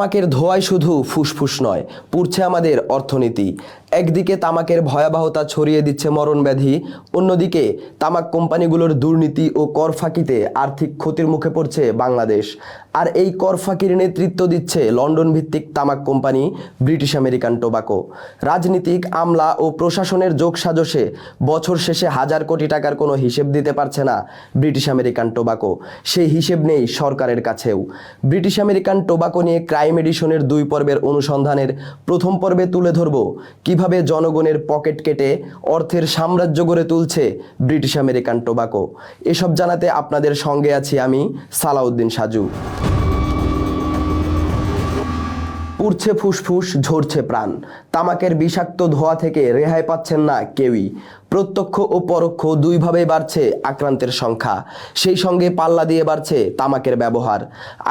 তামাকের ধোয়ায় শুধু ফুসফুস নয় পুড়ছে আমাদের অর্থনীতি। একদিকে তামাকের ভয়াবহতা ছড়িয়ে দিচ্ছে মরণব্যাধি অন্যদিকে তামাক কোম্পানিগুলোর দুর্নীতি ও কর ফাঁকিতে আর্থিক ক্ষতির মুখে পড়ছে বাংলাদেশ। আর এই কর ফাঁকির নেতৃত্ব দিচ্ছে লন্ডন ভিত্তিক তামাক কোম্পানি ব্রিটিশ আমেরিকান টোবাকো। রাজনীতিক আমলা ও প্রশাসনের যোগসাজশে বছর শেষে হাজার কোটি টাকার কোনো হিসেব দিতে পারছে না ব্রিটিশ আমেরিকান টোবাকো। সেই হিসেব নেই সরকারের কাছেও। ব্রিটিশ আমেরিকান টোবাকো নিয়ে ক্রাইম এডিশনের দুই পর্বের অনুসন্ধানের প্রথম পর্বে তুলে ধরব। কীভাবে জনগণের পকেট কেটে অর্থের সাম্রাজ্য গড়ে তুলছে ব্রিটিশ আমেরিকান টোবাকো? এসব জানাতে আপনাদের সঙ্গে আছি আমি সালাউদ্দিন সাজু। পুড়ছে ফুসফুস, ঝরছে প্রাণ। তামাকের বিষাক্ত ধোয়া থেকে রেহাই পাচ্ছেন না কেউই। প্রত্যক্ষ ও পরোক্ষ দুইভাবে বাড়ছে আক্রান্তের সংখ্যা। সেই সঙ্গে পাল্লা দিয়ে বাড়ছে তামাকের ব্যবহার।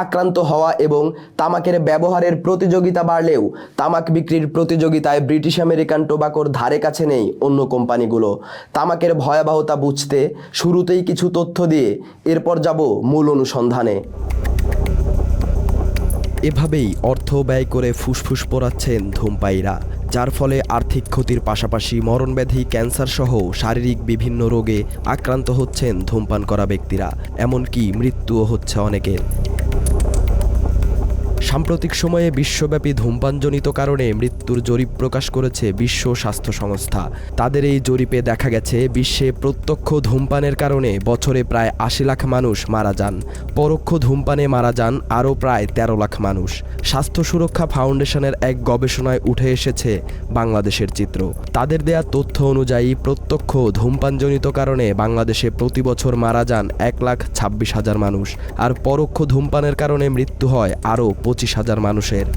আক্রান্ত হওয়া এবং তামাকের ব্যবহারের প্রতিযোগিতা বাড়লেও তামাক বিক্রির প্রতিযোগিতায় ব্রিটিশ আমেরিকান টোবাকোর ধারে কাছে নেই অন্য কোম্পানিগুলো। তামাকের ভয়াবহতা বুঝতে শুরুতেই কিছু তথ্য দিয়ে এরপর যাব মূল অনুসন্ধানে। এভাবেই অর্থ ব্যয় করে ফুসফুস পোড়াচ্ছেন ধূমপায়ীরা। যার ফলে আর্থিক ক্ষতির পাশাপাশি মরণব্যাধি ক্যান্সারসহ শারীরিক বিভিন্ন রোগে আক্রান্ত হচ্ছেন ধূমপান করা ব্যক্তিরা। এমনকি মৃত্যুও হচ্ছে অনেকের। সাম্প্রতিক সময়ে বিশ্বব্যাপী ধূমপানজনিত কারণে মৃত্যুর জরিপ প্রকাশ করেছে বিশ্ব স্বাস্থ্য সংস্থা। তাদের এই জরিপে দেখা গেছে, বিশ্বে প্রত্যক্ষ ধূমপানের কারণে বছরে প্রায় আশি লাখ মানুষ মারা যান। পরোক্ষ ধূমপানে মারা যান আরও প্রায় তেরো লাখ মানুষ। স্বাস্থ্য সুরক্ষা ফাউন্ডেশনের এক গবেষণায় উঠে এসেছে বাংলাদেশের চিত্র। তাদের দেয়া তথ্য অনুযায়ী প্রত্যক্ষ ধূমপানজনিত কারণে বাংলাদেশে প্রতি বছর মারা যান এক লাখ ছাব্বিশ হাজার মানুষ। আর পরোক্ষ ধূমপানের কারণে মৃত্যু হয় আরও পঁচিশ হাজার মানুষের।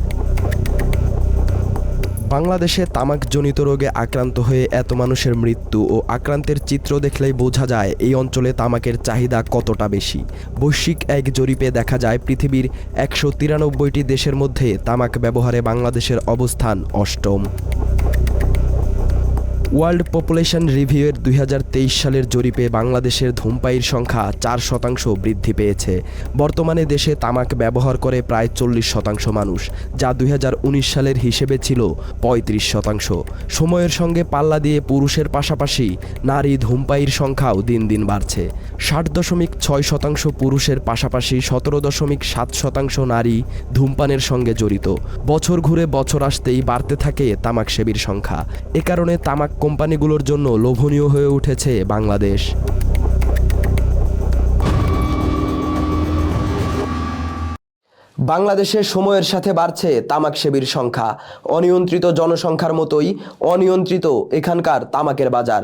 বাংলাদেশে তামাকজনিত রোগে আক্রান্ত হয়ে এত মানুষের মৃত্যু ও আক্রান্তের চিত্র দেখলেই বোঝা যায় এই অঞ্চলে তামাকের চাহিদা কতটা বেশি। বৈশ্বিক এক জরিপে দেখা যায় পৃথিবীর একশো তিরানব্বইটি দেশের মধ্যে তামাক ব্যবহারে বাংলাদেশের অবস্থান অষ্টম। ওয়ার্ল্ড পপুলেশন রিভিউয়ের দুই হাজার তেইশ সালের জরিপে বাংলাদেশের ধূমপায়ীর সংখ্যা চার শতাংশ বৃদ্ধি পেয়েছে। বর্তমানে দেশে তামাক ব্যবহার করে প্রায় চল্লিশ শতাংশ মানুষ, যা দুই হাজার উনিশ সালের হিসেবে ছিল পঁয়ত্রিশ শতাংশ। সময়ের সঙ্গে পাল্লা দিয়ে পুরুষের পাশাপাশি নারী ধূমপায়ীর সংখ্যাও দিন দিন বাড়ছে। ষাট দশমিক ছয় শতাংশ পুরুষের পাশাপাশি সতেরো দশমিক সাত শতাংশ নারী ধূমপানের সঙ্গে জড়িত। বছর ঘুরে বছর আসতেই বাড়তে থাকে তামাক সেবীর সংখ্যা। এ কারণে তামাক কোম্পানিগুলোর জন্য লোভনীয় হয়ে উঠেছে বাংলাদেশ। বাংলাদেশে সময়ের সাথে বাড়ছে তামাক সেবীর সংখ্যা। অনিয়ন্ত্রিত জনসংখ্যার মতোই অনিয়ন্ত্রিত এখানকার তামাকের বাজার।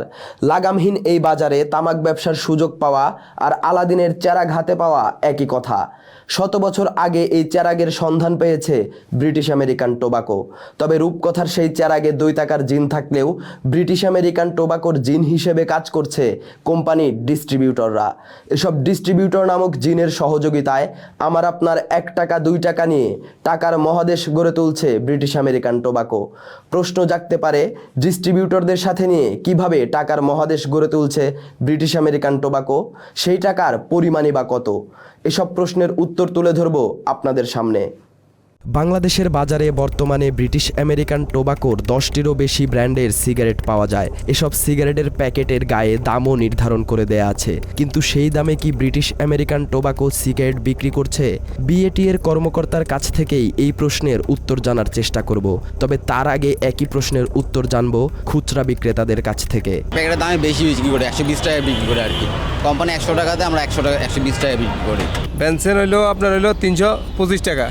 লাগামহীন এই বাজারে তামাক ব্যবসার সুযোগ পাওয়া আর আলাদিনের চেরাগ হাতে পাওয়া একই কথা। শত বছর আগে এই চেরাগের সন্ধান পেয়েছে ব্রিটিশ আমেরিকান টোবাকো। তবে রূপকথার সেই চেরাগে দুই টাকার জিন থাকলেও ব্রিটিশ আমেরিকান টোবাকোর জিন হিসেবে কাজ করছে কোম্পানির ডিস্ট্রিবিউটররা। এসব ডিস্ট্রিবিউটর নামক জিনের সহযোগিতায় আমার আপনার এক টাকা, দুই টাকা নিয়ে টাকার মহাদেশ গড়ে তুলছে ব্রিটিশ আমেরিকান টোবাকো। প্রশ্ন জাগতে পারে, ডিস্ট্রিবিউটরদের সাথে নিয়ে কীভাবে টাকার মহাদেশ গড়ে তুলছে ব্রিটিশ আমেরিকান টোবাকো? সেই টাকার পরিমাণই বা কত? এসব প্রশ্নের উত্তর তুলে ধরব আপনাদের সামনে। বাংলাদেশের বাজারে বর্তমানে ব্রিটিশ আমেরিকান টোবাকোর দশটিরও বেশি ব্র্যান্ডের সিগারেট পাওয়া যায়। এসব সিগারেটের প্যাকেটের গায়ে দামও নির্ধারণ করে দেয়া আছে। কিন্তু সেই দামে কি ব্রিটিশ আমেরিকান টোবাকো সিগারেট বিক্রি করছে? বিএটি এর কর্মকর্তার কাছ থেকেই এই প্রশ্নের উত্তর জানার চেষ্টা করব। তবে তার আগে একই প্রশ্নের উত্তর জানব খুচরা বিক্রেতাদের কাছ থেকে। প্যাকেটের দামে বেশি বিক্রি করে? একশো বিশ টাকা বিক্রি করে আর কি। কোম্পানি একশো টাকাতে আমরা একশো টাকা একশো বিশ টাকা বিক্রি করি। পেনশন হইল আপনার হইল তিনশো পঁচিশ টাকা।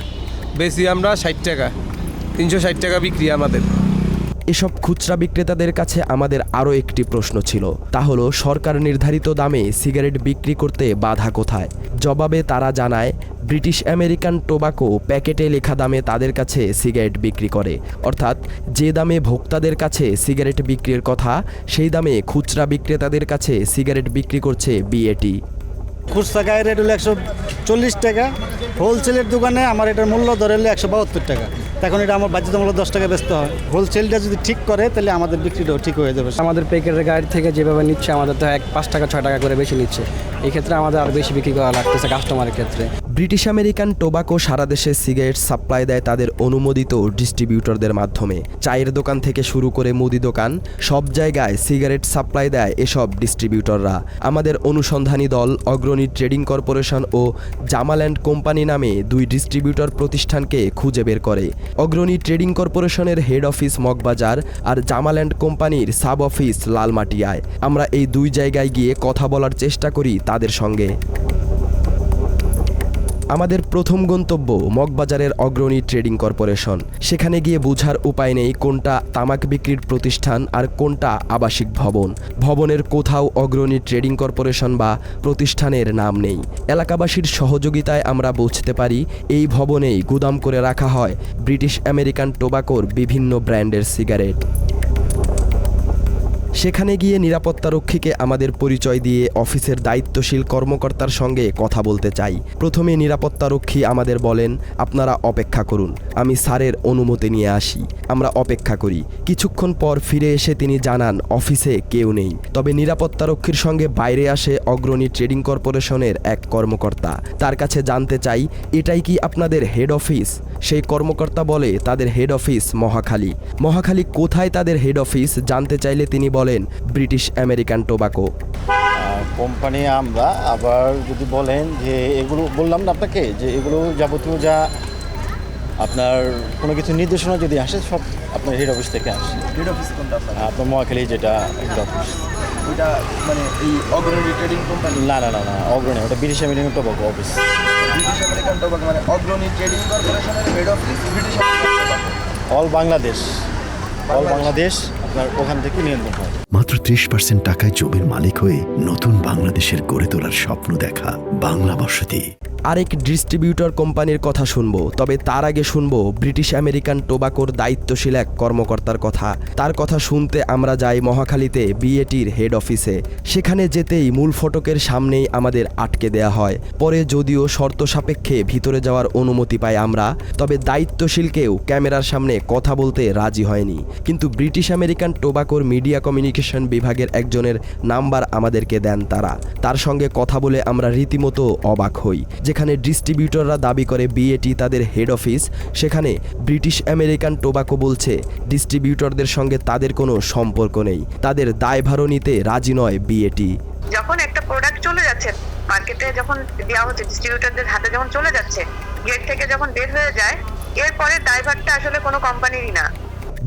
বেশি আমরা ষাট টাকা, তিনশো ষাট টাকা বিক্রি আমাদের। এসব খুচরা বিক্রেতাদের কাছে আমাদের আরও একটি প্রশ্ন ছিল, তা হলো, সরকার নির্ধারিত দামে সিগারেট বিক্রি করতে বাধা কোথায়? জবাবে তারা জানায়, ব্রিটিশ আমেরিকান টোবাকো প্যাকেটে লেখা দামে তাদের কাছে সিগারেট বিক্রি করে। অর্থাৎ, যে দামে ভোক্তাদের কাছে সিগারেট বিক্রির কথা, সেই দামে খুচরা বিক্রেতাদের কাছে সিগারেট বিক্রি করছে বিএটি খুচরা গায়ে রেট হলো একশো চল্লিশ টাকা। হোলসেলের দোকানে আমার এটার মূল্য ধরে হলো একশো বাহাত্তর টাকা। এখন এটা আমার বাধ্যতামূলক দশ টাকা ব্যস্ত হয়। হোলসেলটা যদি ঠিক করে, তাহলে আমাদের বিক্রিটাও ঠিক হয়ে যাবে। আমাদের প্যাকেটের গাড়ি থেকে যেভাবে নিচ্ছে, আমাদের তো এক পাঁচ টাকা, ছয় টাকা করে বেশি নিচ্ছে। এই ক্ষেত্রে আমাদের আরও বেশি বিক্রি করা লাগতেছে কাস্টমারের ক্ষেত্রে। ব্রিটিশ আমেরিকান টোবাকো সারা দেশে সিগারেট সাপ্লাই দেয় তাদের অনুমোদিত ডিস্ট্রিবিউটরদের মাধ্যমে। চায়ের দোকান থেকে শুরু করে মুদি দোকান, সব জায়গায় সিগারেট সাপ্লাই দেয় এসব ডিস্ট্রিবিউটররা। আমাদের অনুসন্ধানী দল অগ্রণী ট্রেডিং কর্পোরেশন ও জামাল্যান্ড কোম্পানি নামে দুই ডিস্ট্রিবিউটর প্রতিষ্ঠানকে খুঁজে বের করে। অগ্রণী ট্রেডিং কর্পোরেশনের হেড অফিস মগবাজার আর জামাল্যান্ড কোম্পানির সাব অফিস লালমাটিয়ায়। আমরা এই দুই জায়গায় গিয়ে কথা বলার চেষ্টা করি তাদের সঙ্গে। আমাদের প্রথম গন্তব্য মগবাজারের অগ্রণী ট্রেডিং কর্পোরেশন। সেখানে গিয়ে বোঝার উপায় নেই কোনটা তামাক বিক্রির প্রতিষ্ঠান আর কোনটা আবাসিক ভবন। ভবনের কোথাও অগ্রণী ট্রেডিং কর্পোরেশন বা প্রতিষ্ঠানের নাম নেই। এলাকাবাসীর সহযোগিতায় আমরা বুঝতে পারি, এই ভবনেই গুদাম করে রাখা হয় ব্রিটিশ আমেরিকান টোবাকোর বিভিন্ন ব্র্যান্ডের সিগারেট। সেখানে গিয়ে নিরাপত্তারক্ষীকে আমাদের পরিচয় দিয়ে অফিসের দায়িত্বশীল কর্মকর্তার সঙ্গে কথা বলতে চাই। প্রথমে নিরাপত্তারক্ষী আমাদের বলেন, আপনারা অপেক্ষা করুন, আমি স্যারের অনুমতি নিয়ে আসি। আমরা অপেক্ষা করি। কিছুক্ষণ পর ফিরে এসে তিনি জানান, অফিসে কেউ নেই। তবে নিরাপত্তারক্ষীর সঙ্গে বাইরে আসে অগ্রণী ট্রেডিং কর্পোরেশনের এক কর্মকর্তা। তার কাছে জানতে চাই, এটাই কি আপনাদের হেড অফিস? সেই কর্মকর্তা বলে, তাদের হেড অফিস মহাখালী। মহাখালী কোথায় তাদের হেড অফিস জানতে চাইলে তিনি বলেন ব্রিটিশ আমেরিকান টোবাকো। কোম্পানি আমরা আবার যদি বলেন যে এগুলো বললাম না আপনাকে যে এগুলো যাবতীয় যা আপনার কোনো কিছু নির্দেশনা যদি আসে সব আপনার হেড অফিস থেকে আসে। হেড অফিস কোনটা আপনার? মহাখালী যেটা হেড অফিস ওইটা মানে এই অগ্রণী ট্রেডিং কোম্পানি না না না না অগ্রণী ওটা British American tobacco office British American tobacco মানে অগ্রণী ট্রেডিং কর্পোরেশনের head office British all Bangladesh all Bangladesh ওখান থেকে নিয়ন্ত্রণ হয় মাত্র ত্রিশ পার্সেন্ট টাকায় জমির মালিক হয়ে নতুন বাংলাদেশের গড়ে তোলার স্বপ্ন দেখা বাংলা বসতি আরেক ডিস্ট্রিবিউটর কোম্পানির কথা শুনব, তবে তার আগে শুনব ব্রিটিশ আমেরিকান টোবাকোর দায়িত্বশীল এক কর্মকর্তার কথা। তার কথা শুনতে আমরা যাই মহাখালীতে বিএটির হেড অফিসে। সেখানে যেতেই মূল ফটকের সামনেই আমাদের আটকে দেয়া হয়। পরে যদিও শর্ত সাপেক্ষে ভিতরে যাওয়ার অনুমতি পাই আমরা, তবে দায়িত্বশীল কেউ ক্যামেরার সামনে কথা বলতে রাজি হয়নি। কিন্তু ব্রিটিশ আমেরিকান টোবাকোর মিডিয়া কমিউনিকেশন বিভাগের একজনের নাম্বার আমাদেরকে দেন তারা। তার সঙ্গে কথা বলে আমরা রীতিমতো অবাক হই। যেখানে ডিস্ট্রিবিউটররা দাবি করে বিএটি তাদের হেড অফিস সেখানে ব্রিটিশ আমেরিকান টোবাকো বলছে ডিস্ট্রিবিউটরদের সঙ্গে তাদের কোনো সম্পর্ক নেই। তাদের দায়ভারও নিতে রাজি নয় বিএটি যখন একটা প্রোডাক্ট চলে যাচ্ছে মার্কেটে যখন দেওয়া হচ্ছে ডিস্ট্রিবিউটরদের হাতে যখন চলে যাচ্ছে গেট থেকে যখন বের হয়ে যায়, এরপরে ড্রাইভারটা আসলে কোনো কোম্পানিরই না।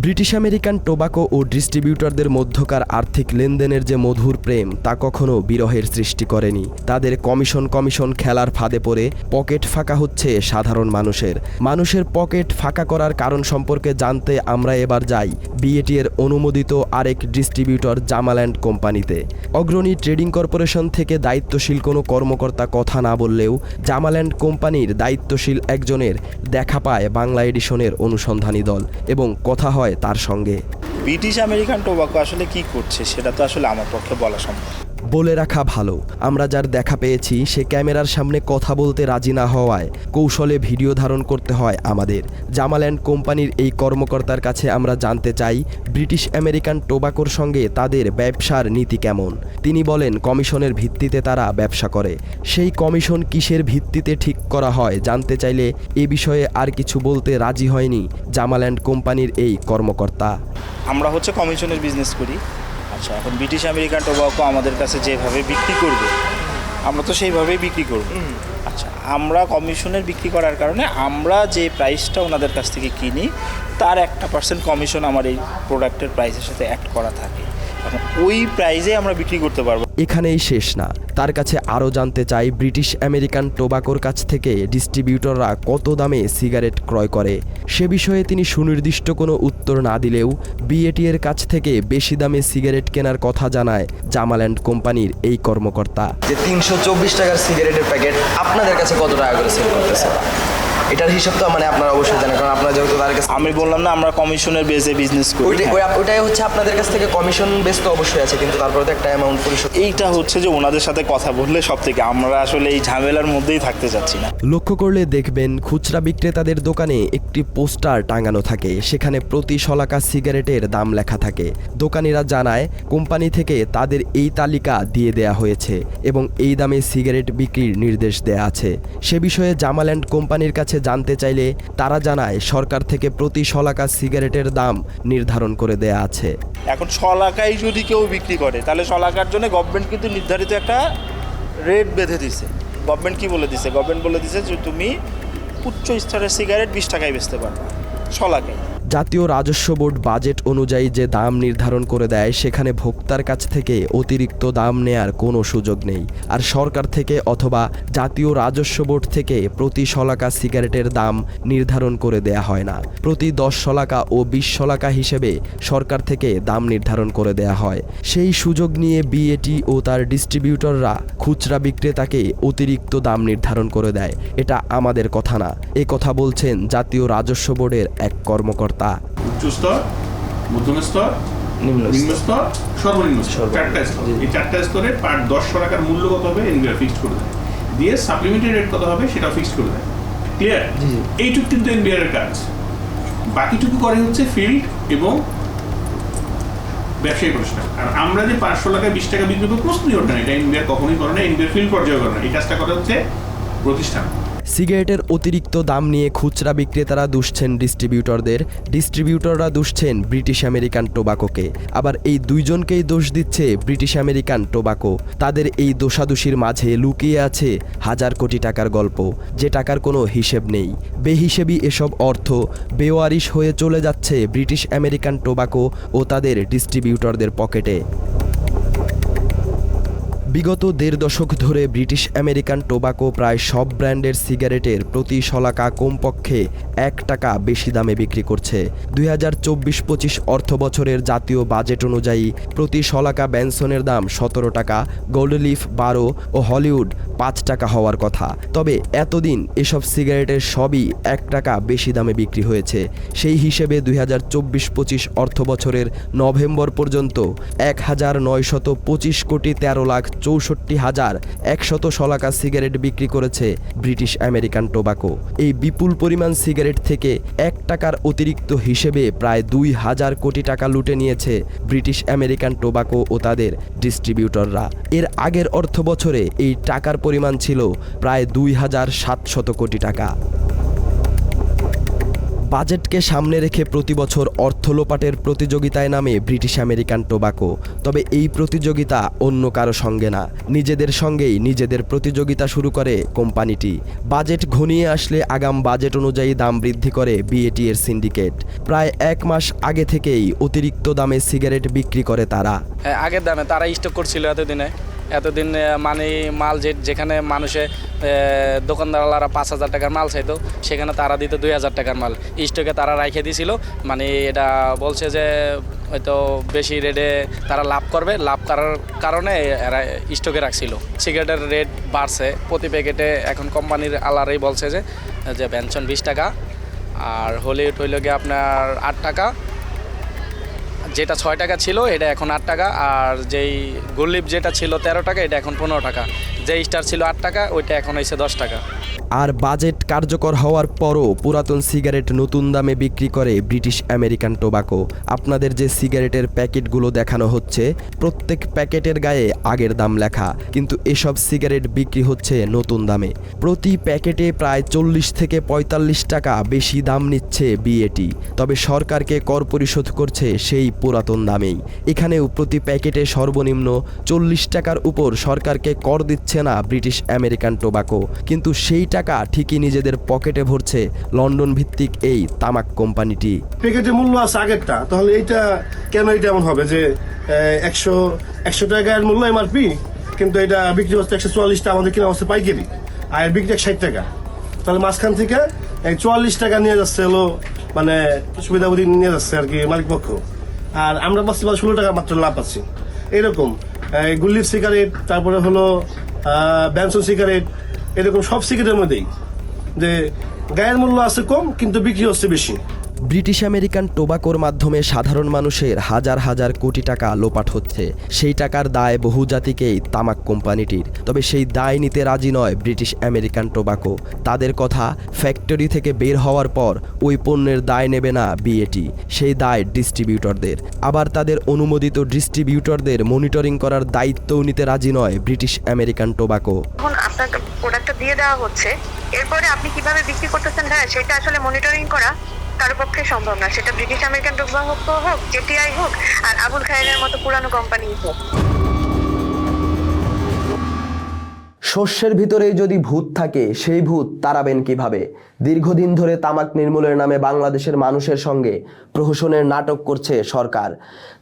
ব্রিটিশ আমেরিকান টোবাকো ও ডিস্ট্রিবিউটরদের মধ্যকার আর্থিক লেনদেনের যে মধুর প্রেম, তা কখনো বিরহের সৃষ্টি করেনি। তাদের কমিশন কমিশন খেলার ফাঁদে পড়ে পকেট ফাঁকা হচ্ছে সাধারণ মানুষের। মানুষের পকেট ফাঁকা করার কারণ সম্পর্কে জানতে আমরা এবার যাই বিএটি এর অনুমোদিত আরেক ডিস্ট্রিবিউটর জামাল্যান্ড কোম্পানিতে। অগ্রণী ট্রেডিং কর্পোরেশন থেকে দায়িত্বশীল কোনো কর্মকর্তা কথা না বললেও জামাল্যান্ড কোম্পানির দায়িত্বশীল একজনের দেখা পায় বাংলা এডিশনের অনুসন্ধানী দল এবং কথা হয় তার সঙ্গে। ব্রিটিশ আমেরিকান টোবাকো আসলে কি করছে সেটা তো আসলে আমার পক্ষে বলা সম্ভব। বলে রাখা ভালো। আমরা যার দেখা পেয়েছি, সে ক্যামেরার সামনে কথা বলতে রাজি না হওয়ায় কৌশলে ভিডিও ধারণ করতে হয় আমাদের। জামাল্যান্ড কোম্পানির এই কর্মকর্তার কাছে আমরা জানতে চাই, ব্রিটিশ আমেরিকান টোবাকোর সঙ্গে তাদের ব্যবসার নীতি কেমন? তিনি বলেন, কমিশনের ভিত্তিতে তারা ব্যবসা করে। সেই কমিশন কিসের ভিত্তিতে ঠিক করা হয় জানতে চাইলে এ বিষয়ে আর কিছু বলতে রাজি হয়নি জামাল্যান্ড কোম্পানির এই কর্মকর্তা। আমরা হচ্ছে কমিশনের বিজনেস করি। আচ্ছা এখন ব্রিটিশ আমেরিকান টোবাকো আমাদের কাছে যেভাবে বিক্রি করবে আমরা তো সেইভাবেই বিক্রি করব। আচ্ছা আমরা কমিশনের বিক্রি করার কারণে আমরা যে প্রাইসটা ওনাদের কাছ থেকে কিনি তার একটা পার্সেন্ট কমিশন আমার এই প্রোডাক্টের প্রাইসের সাথে অ্যাড করা থাকে। ওই প্রাইসে আমরা বিক্রি করতে পারব। এখানেই শেষ না। তার কাছে আরও জানতে চাই ব্রিটিশ আমেরিকান টোবাকোর কাছ থেকে ডিস্ট্রিবিউটররা কত দামে সিগারেট ক্রয় করে? সে বিষয়ে তিনি সুনির্দিষ্ট কোনো উত্তর না দিলেও বিএটি এর কাছ থেকে বেশি দামে সিগারেট কেনার কথা জানায় জামাল্যান্ড কোম্পানির এই কর্মকর্তা। যে তিনশো চব্বিশ টাকার সিগারেটের প্যাকেট আপনাদের কাছে কত টাকা করে সেল করতেছে এটার হিসাব তো মানে আপনারা অবশ্যই জানেন কারণ আপনারা যেহেতু তার কাছে আমি বললাম না আমরা কমিশনের বেজে বিজনেস করি। ওইটাই ওইটাই হচ্ছে আপনাদের কাছ থেকে কমিশন বেস তো অবশ্যই আছে কিন্তু তারপরে তো একটা অ্যামাউন্ট পরিশোধ। এইটা হচ্ছে যে ওনাদের সাথে কথা বললে সব থেকে আমরা আসলে এই ঝামেলার মধ্যেই থাকতে চাচ্ছি না। লক্ষ্য করলে দেখবেন খুচরা বিক্রেতাদের দোকানে একটি পোস্টার টাঙানো থাকে সেখানে প্রতি শলাকা সিগারেটের দাম লেখা থাকে। দোকানিরা জানায় কোম্পানি থেকে তাদের এই তালিকা দিয়ে দেয়া হয়েছে এবং এই দামে সিগারেট বিক্রির নির্দেশ দেয়া আছে। সে বিষয়ে জামাল অ্যান্ড কোম্পানির কাছে জানতে চাইলে তারা জানায়, সরকার থেকে প্রতি শলাকা সিগারেটের দাম নির্ধারণ করে দেয়া আছে। এখন শলাকায় যদি কেউ বিক্রি করে, তাহলে শলাকার জন্য গভর্নমেন্ট কিন্তু নির্ধারিত একটা রেট বেঁধে দিছে গভর্নমেন্ট কি বলে দিছে গভর্নমেন্ট বলে দিছে যে তুমি উচ্চ স্তরের সিগারেট বিশ টাকায় বেচতে পারবে। শলাকায় জাতীয় রাজস্ব বোর্ড বাজেট অনুযায়ী যে দাম নির্ধারণ করে দেয়, সেখানে ভোক্তার কাছ থেকে অতিরিক্ত দাম নেয়ার কোনো সুযোগ নেই। আর সরকার থেকে অথবা জাতীয় রাজস্ব বোর্ড থেকে প্রতি শলাকা সিগারেটের দাম নির্ধারণ করে দেয়া হয় না। প্রতি দশ শলাকা ও বিশ শলাকা হিসেবে সরকার থেকে দাম নির্ধারণ করে দেয়া হয়। সেই সুযোগ নিয়ে বিএটি ও তার ডিস্ট্রিবিউটররা খুচরা বিক্রেতাকে অতিরিক্ত দাম নির্ধারণ করে দেয়। এটা আমাদের কথা না। এ কথা বলছেন জাতীয় রাজস্ব বোর্ডের এক কর্মকর্তা। উচ্চ স্তর মধ্যম স্তর নিম্ন স্তর সর্বনিম্ন স্তর চারটা স্তর। এই চারটা স্তরে পার টাকার মূল্য কত হবে এনবিআর ফিক্সড করে দেয়। দিয়ে সাপ্লিমেন্টারি রেট কত হবে সেটা ফিক্সড করে দেয়। ক্লিয়ার এইটুকু কিন্তু এনবিআর এর কাজ। বাকিটুকু করে হচ্ছে ফিল্ড এবং ব্যবসায়ী প্রতিষ্ঠান। আর আমরা যে পাঁচশো টাকায় বিশ টাকা বিক্রি করব প্রশ্নই ওঠে না। এটা এনবিআর কখনোই করে না এনবিআর ফিল্ড পর্যায়ে করে না। এই কাজটা করে হচ্ছে প্রতিষ্ঠান। সিগারেটের অতিরিক্ত দাম নিয়ে খুচরা বিক্রেতারা দুষছেন ডিস্ট্রিবিউটরদের। ডিস্ট্রিবিউটররা দুষছেন ব্রিটিশ আমেরিকান টোবাকোকে। আবার এই দুইজনকেই দোষ দিচ্ছে ব্রিটিশ আমেরিকান টোবাকো। তাদের এই দোষাদোষির মাঝে লুকিয়ে আছে হাজার কোটি টাকার গল্প, যে টাকার কোনো হিসেব নেই। বেহিসেবি এসব অর্থ বেওয়ারিশ হয়ে চলে যাচ্ছে ব্রিটিশ আমেরিকান টোবাকো ও তাদের ডিস্ট্রিবিউটরদের পকেটে। বিগত দেড় দশক ধরে ব্রিটিশ আমেরিকান টোবাকো প্রায় সব ব্র্যান্ডের সিগারেটের প্রতি শলাকা কমপক্ষে এক টাকা বেশি দামে বিক্রি করছে। দুই হাজার চব্বিশ পঁচিশ অর্থ বছরের জাতীয় বাজেট অনুযায়ী প্রতি শলাকা ব্যানসনের দাম সতেরো টাকা, গোল্ডলিফ বারো ও হলিউড পাঁচ টাকা হওয়ার কথা। তবে এতদিন এসব সিগারেটের সবই এক টাকা বেশি দামে বিক্রি হয়েছে। সেই হিসেবে দুই হাজার চব্বিশ পঁচিশ অর্থ বছরের নভেম্বর পর্যন্ত এক হাজার নয়শত পঁচিশ কোটি তেরো লাখ চৌষট্টি হাজার একশত শলাকা সিগারেট বিক্রি করেছে ব্রিটিশ আমেরিকান টোবাকো। এই বিপুল পরিমাণ সিগারেট থেকে এক টাকার অতিরিক্ত হিসেবে প্রায় দুই হাজার কোটি টাকা লুটে নিয়েছে ব্রিটিশ আমেরিকান টোবাকো ও তাদের ডিস্ট্রিবিউটররা। এর আগের অর্থ বছরে এই টাকার পরিমাণ ছিল প্রায় দুই হাজার সাতশত কোটি টাকা। বাজেটকে সামনে রেখে প্রতি বছর অর্থ লোপাটের প্রতিযোগিতায় নামে ব্রিটিশ আমেরিকান টোবাকো। তবে এই প্রতিযোগিতা অন্য কারও সঙ্গে না। নিজেদের সঙ্গেই নিজেদের প্রতিযোগিতা শুরু করে কোম্পানিটি। বাজেট ঘনিয়ে আসলে আগাম বাজেট অনুযায়ী দাম বৃদ্ধি করে বিএটি এর সিন্ডিকেট। প্রায় এক মাস আগে থেকেই অতিরিক্ত দামে সিগারেট বিক্রি করে তারা। আগের দামে তারা স্টক করছিল এতদিনে। এতদিন মানে মাল যে যেখানে মানুষে আহ, দোকানদারওয়ালারা পাঁচ হাজার টাকার মাল চাইতো সেখানে তারা দিত দুই হাজার টাকার মাল। স্টকে তারা রাখে দিছিল মানে এটা বলছে যে হয়তো বেশি রেটে তারা লাভ করবে লাভ করার কারণে এরা স্টকে রাখছিল। সিগারেটের রেট বাড়ছে প্রতি প্যাকেটে এখন কোম্পানির আলারাই বলছে যে যে পেনশন বিশ টাকা আর হলিউড হইল গিয়ে আপনার আট টাকা যেটা ছয় টাকা ছিল, এটা এখন আট টাকা। আর যেই গোল্লিপ যেটা ছিল তেরো টাকা, এটা এখন পনেরো টাকা। যে স্টার ছিল আট টাকা, ওইটা এখন হয়েছে দশ টাকা। আর বাজেট কার্যকর হওয়ার পরও পুরাতন সিগারেট নতুন দামে বিক্রি করে ব্রিটিশ আমেরিকান টোবাকো। আপনাদের যে সিগারেটের প্যাকেটগুলো দেখানো হচ্ছে, প্রত্যেক প্যাকেটের গায়ে আগের দাম লেখা। কিন্তু এসব সিগারেট বিক্রি হচ্ছে নতুন দামে। প্রতি প্যাকেটে প্রায় চল্লিশ থেকে পঁয়তাল্লিশ টাকা বেশি দাম নিচ্ছে বিএটি তবে সরকারকে কর পরিশোধ করছে সেই পুরাতন দামেই। এখানেও প্রতি প্যাকেটে সর্বনিম্ন চল্লিশ টাকার উপর সরকারকে কর দিচ্ছে না ব্রিটিশ আমেরিকান টোবাকো। কিন্তু সেই টাকা ঠিকই নিজেদের পকেটে ভরছে লন্ডন ভিত্তিক এই তামাক কোম্পানিটি। প্যাকেটের মূল্য আছে আগেরটা, তাহলে এইটা কেন এটা এমন হবে যে একশো একশো টাকার মূল্য এমআরপি, কিন্তু এটা বিক্রি হচ্ছে একশো চুয়াল্লিশটা আমাদের কিনা হচ্ছে পাইকারি, আর বিক্রি ষাট টাকা। তাহলে মাঝখান থেকে এই চুয়াল্লিশ টাকা নিয়ে যাচ্ছে হলো মানে সুবিধাবুদ্ধি নিয়ে যাচ্ছে আর কি মালিক পক্ষ আর আমরা পাচ্ছি বা ষোলো টাকা, মাত্র লাভ পাচ্ছি। এরকম গুল্লির সিগারেট তারপরে হলো ব্যানসন সিগারেট এরকম সব সিগারেটের মধ্যেই যে গায়ের মূল্য আছে কম কিন্তু বিক্রি হচ্ছে বেশি। ব্রিটিশ আমেরিকান টোবাকোর মাধ্যমে সাধারণ মানুষের হাজার হাজার কোটি টাকা লোপাট হচ্ছে। সেই টাকার দায় বহু জাতিকেই তামাক কোম্পানিটির। তবে সেই দায় নিতে রাজি নয় ব্রিটিশ আমেরিকান টোবাকো। তাদের কথা ফ্যাক্টরি থেকে বের হওয়ার পর ওই পণ্যের দায় নেবে না বিএটি সেই দায় ডিস্ট্রিবিউটরদের। আবার তাদের অনুমোদিত ডিস্ট্রিবিউটরদের মনিটরিং করার দায়িত্বও নিতে রাজি নয় ব্রিটিশ আমেরিকান টোবাকো। প্রোডাক্টটা দিয়ে দেওয়া হচ্ছে। এরপরে আপনি কীভাবে বিক্রি করতেছেন? হ্যাঁ সেটা আসলে মনিটরিং করা। কারও পক্ষে সম্ভব না। সেটা ব্রিটিশ আমেরিকান হোক হোক জেটিআই হোক, আর আবুল খায়ের মতো পুরানো কোম্পানি হোক। শস্যের ভিতরেই যদি ভূত থাকে, সেই ভূত তাড়াবেন কীভাবে? দীর্ঘদিন ধরে তামাক নির্মূলের নামে বাংলাদেশের মানুষের সঙ্গে প্রহসনের নাটক করছে সরকার।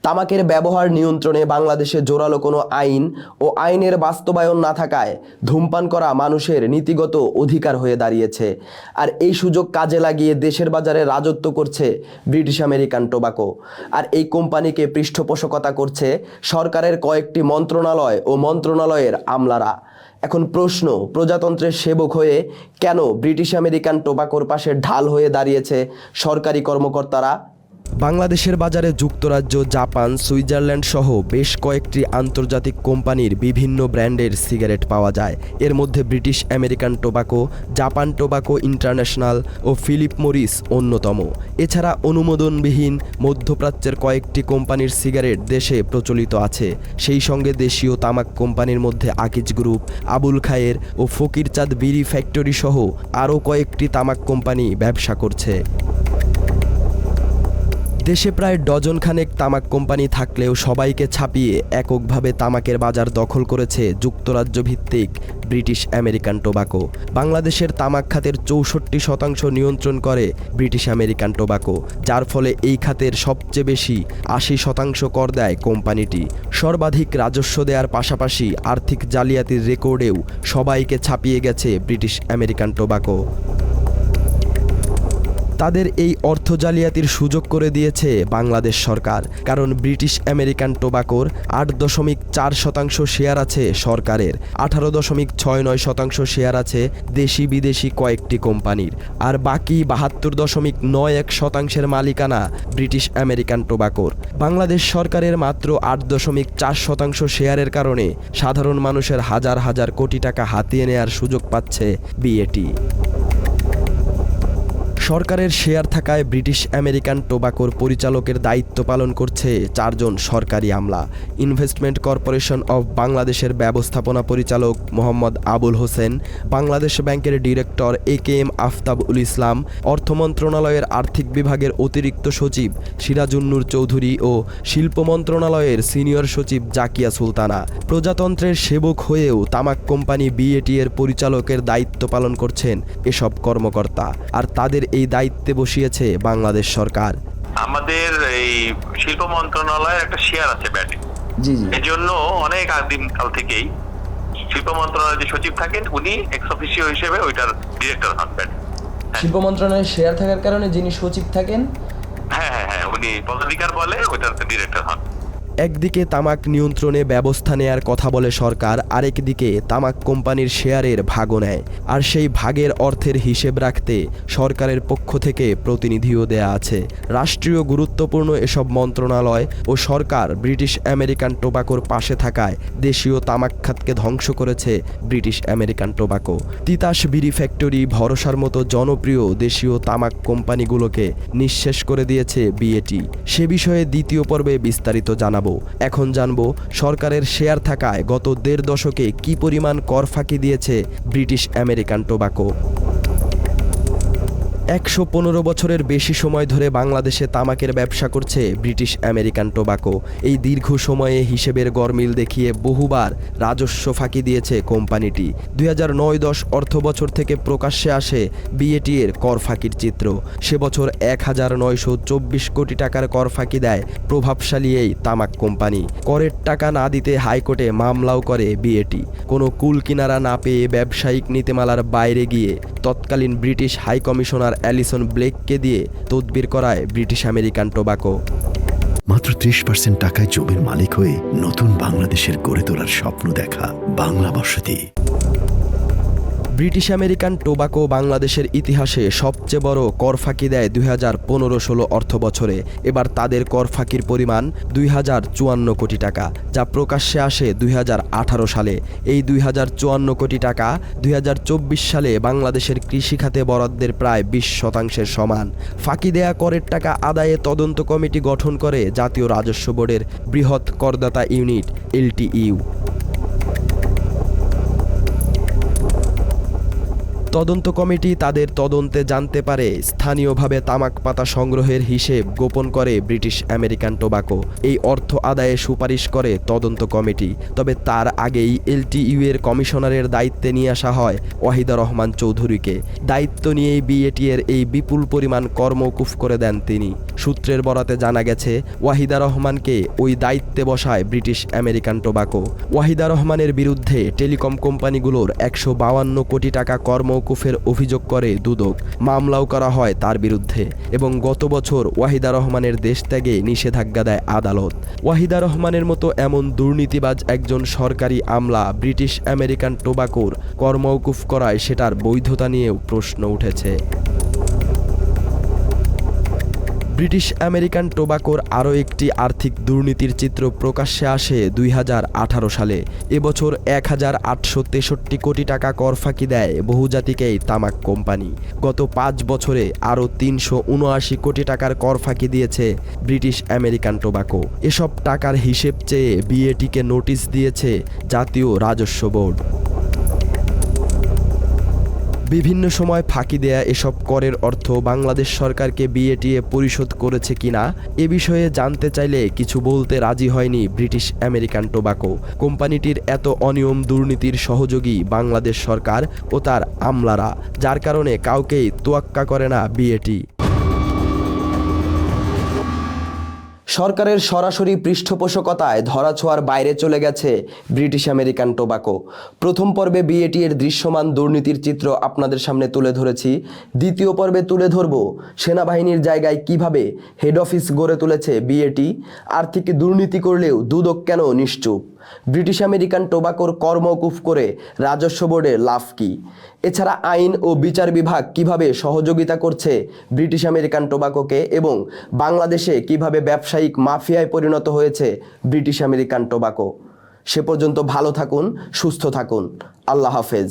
তামাকের ব্যবহার নিয়ন্ত্রণে বাংলাদেশে জোরালো কোনো আইন ও আইনের বাস্তবায়ন না থাকায় ধূমপান করা মানুষের নীতিগত অধিকার হয়ে দাঁড়িয়েছে। আর এই সুযোগ কাজে লাগিয়ে দেশের বাজারে রাজত্ব করছে ব্রিটিশ আমেরিকান টোবাকো। আর এই কোম্পানিকে পৃষ্ঠপোষকতা করছে সরকারের কয়েকটি মন্ত্রণালয় ও মন্ত্রণালয়ের আমলারা। এখন প্রশ্ন, প্রজাতন্ত্রের সেবক হয়ে কেন ব্রিটিশ আমেরিকান টোবাকোর পাশে ঢাল হয়ে দাঁড়িয়েছে সরকারি কর্মকর্তারা? বাংলাদেশের বাজারে যুক্তরাজ্য, জাপান, সুইজারল্যান্ড সহ বেশ কয়েকটি আন্তর্জাতিক কোম্পানির বিভিন্ন ব্র্যান্ডের সিগারেট পাওয়া যায়। এর মধ্যে British American tobacco, Japan tobacco international ও ফিলিপ মরিস অন্যতম। এছাড়া অনুমোদনবিহীন মধ্যপ্রাচ্যের কয়েকটি কোম্পানির সিগারেট দেশে প্রচলিত আছে। সেই সঙ্গে দেশীয় তামাক কোম্পানির মধ্যে আকিজ গ্রুপ, আবুল খায়ের ও ফকিরচাঁদ বিড়ি ফ্যাক্টরি সহ আরও কয়েকটি তামাক কোম্পানি ব্যবসা করছে। দেশে প্রায় ডজনখানেক তামাক কোম্পানি থাকলেও সবাইকে ছাপিয়ে এককভাবে তামাকের বাজার দখল করেছে যুক্তরাজ্য ভিত্তিক ব্রিটিশ আমেরিকান টোবাকো। বাংলাদেশের তামাক খাতের চৌষট্টি শতাংশ নিয়ন্ত্রণ করে ব্রিটিশ আমেরিকান টোবাকো, যার ফলে এই খাতের সবচেয়ে বেশি আশি শতাংশ কর দেয় কোম্পানিটি। সর্বাধিক রাজস্ব দেওয়ার পাশাপাশি আর্থিক জালিয়াতির রেকর্ডেও সবাইকে ছাপিয়ে গেছে ব্রিটিশ আমেরিকান টোবাকো। তাদের এই অর্থ জালিয়াতির সুযোগ করে দিয়েছে বাংলাদেশ সরকার। কারণ ব্রিটিশ আমেরিকান টোবাকোর আট দশমিক চার শতাংশ শেয়ার আছে সরকারের। আঠারো দশমিক ছয় নয় শতাংশ শেয়ার আছে দেশি বিদেশি কয়েকটি কোম্পানির। আর বাকি বাহাত্তর দশমিক নয় এক শতাংশের মালিকানা ব্রিটিশ আমেরিকান টোবাকোর। বাংলাদেশ সরকারের মাত্র আট দশমিক চার শতাংশ শেয়ারের কারণে সাধারণ মানুষের হাজার হাজার কোটি টাকা হাতিয়ে নেয়ার সুযোগ পাচ্ছে বিএটি। সরকারের শেয়ার থাকায় ব্রিটিশ আমেরিকান টোবাকোর পরিচালকের দায়িত্ব পালন করছে চারজন সরকারি আমলা। ইনভেস্টমেন্ট কর্পোরেশন অব বাংলাদেশের ব্যবস্থাপনা পরিচালক মোহাম্মদ আবুল হোসেন, বাংলাদেশ ব্যাংকের director A K M Aftabul Islam, অর্থ মন্ত্রণালয়ের আর্থিক বিভাগের অতিরিক্ত সচিব সিরাজুন্নুর চৌধুরী ও শিল্প মন্ত্রণালয়ের সিনিয়র সচিব জাকিয়া সুলতানা। প্রজাতন্ত্রের সেবক হয়েও তামাক কোম্পানি বিএটি এর পরিচালকের দায়িত্ব পালন করছেন এসব কর্মকর্তা। আর তাদের এই দায়িত্বে বসিয়েছে বাংলাদেশ সরকার। আমাদের এই শিল্প মন্ত্রণালয়ের একটা শেয়ার আছে ব্যাটে। জি জি। এই জন্য অনেক আদিম কাল থেকেই শিল্প মন্ত্রণালয়ের যে সচিব থাকেন উনি এক্স অফিসিও হিসেবে ওইটার ডিরেক্টর হন ব্যাট। শিল্প মন্ত্রণালয়ের শেয়ার থাকার কারণে যিনি সচিব থাকেন হ্যাঁ হ্যাঁ হ্যাঁ উনি পদাধিকার বলে ওইটার ডিরেক্টর হন। একদিকে তামাক নিয়ন্ত্রণে ব্যবস্থা নেয়ার কথা বলে সরকার আরেকদিকে তামাক কোম্পানির শেয়ারের ভাগও নেয়। আর সেই ভাগের অর্থের হিসেব রাখতে সরকারের পক্ষ থেকে প্রতিনিধিও দেয়া আছে। রাষ্ট্রীয় গুরুত্বপূর্ণ এসব মন্ত্রণালয় ও সরকার ব্রিটিশ আমেরিকান টোবাকোর পাশে থাকায় দেশীয় তামাক খাতকে ধ্বংস করেছে ব্রিটিশ আমেরিকান টোবাকো। তিতাস বিড়ি ফ্যাক্টরি ভরসার মতো জনপ্রিয় দেশীয় তামাক কোম্পানিগুলোকে নিঃশেষ করে দিয়েছে বিএটি। সে বিষয়ে দ্বিতীয় পর্বে বিস্তারিত জানাব। এখন জানব সরকারের শেয়ার থাকায় গত দেড় দশকে কি পরিমাণ কর ফাঁকি দিয়েছে ব্রিটিশ আমেরিকান টোবাকো। একশো পনেরো বছরের বেশি সময় ধরে বাংলাদেশে তামাকের ব্যবসা করছে ব্রিটিশ আমেরিকান টোবাকো। এই দীর্ঘ সময়ে হিসেবের গরমিল দেখিয়ে বহুবার রাজস্ব ফাঁকি দিয়েছে কোম্পানিটি। দুই হাজার নয় দশ অর্থ বছর থেকে প্রকাশ্যে আসে বিএটি এর কর ফাঁকির চিত্র। সে বছর এক হাজার নয়শো চব্বিশ কোটি টাকার কর ফাঁকি দেয় প্রভাবশালী এই তামাক কোম্পানি। করের টাকা না দিতে হাইকোর্টে মামলাও করে বিএটি। কোনো কুল কিনারা না পেয়ে ব্যবসায়িক নীতিমালার বাইরে গিয়ে তৎকালীন ব্রিটিশ হাই কমিশনার অ্যালিসন ব্লেককে দিয়ে তদবির করায় ব্রিটিশ আমেরিকান টোবাকো। মাত্র ত্রিশ পার্সেন্ট টাকায় জমির মালিক হয়ে নতুন বাংলাদেশের গড়ে তোলার স্বপ্ন দেখা বাংলা বসতি ব্রিটিশ আমেরিকান টোবাকো বাংলাদেশের ইতিহাসে সবচেয়ে বড় কর ফাঁকি দেয় দুই হাজার পনেরো ষোলো অর্থ বছরে। এবার তাদের কর ফাঁকির পরিমাণ দুই হাজার চুয়ান্ন কোটি টাকা, যা প্রকাশ্যে আসে দুই হাজার আঠারো সালে। এই দুই হাজার চুয়ান্ন কোটি টাকা দুই হাজার চব্বিশ সালে বাংলাদেশের কৃষিখাতে বরাদ্দের প্রায় বিশ শতাংশের সমান। ফাঁকি দেয়া করের টাকা আদায়ে তদন্ত কমিটি গঠন করে জাতীয় রাজস্ব বোর্ডের বৃহৎ করদাতা ইউনিট, এলটিইউ। তদন্ত কমিটি তাদের তদন্তে জানতে পারে, স্থানীয়ভাবে তামাক পাতা সংগ্রহের হিসেব গোপন করে ব্রিটিশ আমেরিকান টোবাকো। এই অর্থ আদায়ে সুপারিশ করে তদন্ত কমিটি, তবে তার আগেই এলটিইউ এর কমিশনারের দায়িত্বে নিয়ে আসা হয় ওয়াহিদা রহমান চৌধুরীকে। দায়িত্ব নিয়েই বিএটি এর এই বিপুল পরিমাণ কর্মকুফ করে দেন তিনি। সূত্রের বরাতে জানা গেছে, ওয়াহিদা রহমানকে ওই দায়িত্বে বসায় ব্রিটিশ আমেরিকান টোবাকো। ওয়াহিদা রহমানের বিরুদ্ধে টেলিকম কোম্পানিগুলোর একশো কোটি টাকা কর্মকুফের অভিযোগ করে দুদক। মামলাও করা হয় তার বিরুদ্ধে এবং গত বছর ওয়াহিদা রহমানের দেশ ত্যাগে নিষেধাজ্ঞা দেয় আদালত। ওয়াহিদা রহমানের মতো এমন দুর্নীতিবাজ একজন সরকারি আমলা ব্রিটিশ আমেরিকান টোবাকোর কর্মকুফ করায় সেটার বৈধতা নিয়েও প্রশ্ন উঠেছে। ব্রিটিশ আমেরিকান টোবাকোর আরও একটি আর্থিক দুর্নীতির চিত্র প্রকাশ্যে আসে দুই হাজার আঠারো সালে। এবছর এক হাজার আটশো তেষট্টি কোটি টাকা কর ফাঁকি দেয় বহুজাতিক এই তামাক কোম্পানি। গত পাঁচ বছরে আরও তিনশো উনআশি কোটি টাকার কর ফাঁকি দিয়েছে ব্রিটিশ আমেরিকান টোবাকো। এসব টাকার হিসেব চেয়ে বিএটিকে নোটিশ দিয়েছে জাতীয় রাজস্ব বোর্ড। বিভিন্ন সময় ফাঁকি দেয়া এসব করের অর্থ বাংলাদেশ সরকারকে বিএটিএ পরিশোধ করেছে কিনা এ বিষয়ে জানতে চাইলে কিছু বলতে রাজি হয়নি ব্রিটিশ আমেরিকান টোবাকো। কোম্পানিটির এত অনিয়ম দুর্নীতির সহযোগী বাংলাদেশ সরকার ও তার আমলারা, যার কারণে কাউকেই তোয়াক্কা করে না বিএটি। সরকারের সরাসরি পৃষ্ঠপোষকতায় ধরাছোঁয়ার বাইরে চলে গেছে ব্রিটিশ আমেরিকান টোবাকো। প্রথম পর্বে বিএটি এর দৃশ্যমান দুর্নীতির চিত্র আপনাদের সামনে তুলে ধরেছি। দ্বিতীয় পর্বে তুলে ধরব সেনাবাহিনীর জায়গায় কীভাবে হেড অফিস গড়ে তুলেছে বিএটি। আর্থিক দুর্নীতি করলেও দুদক কেন নিশ্চুপ? ব্রিটিশ আমেরিকান টোবাকোর কর্মকুফ করে রাজস্ব বোর্ডে লাভ কি? এছাড়া আইন ও বিচার বিভাগ কীভাবে সহযোগিতা করছে ব্রিটিশ আমেরিকান টোবাকোকে এবং বাংলাদেশে কীভাবে ব্যবসায়িক মাফিয়ায় পরিণত হয়েছে ব্রিটিশ আমেরিকান টোবাকো? সে পর্যন্ত ভালো থাকুন, সুস্থ থাকুন। আল্লাহ হাফেজ।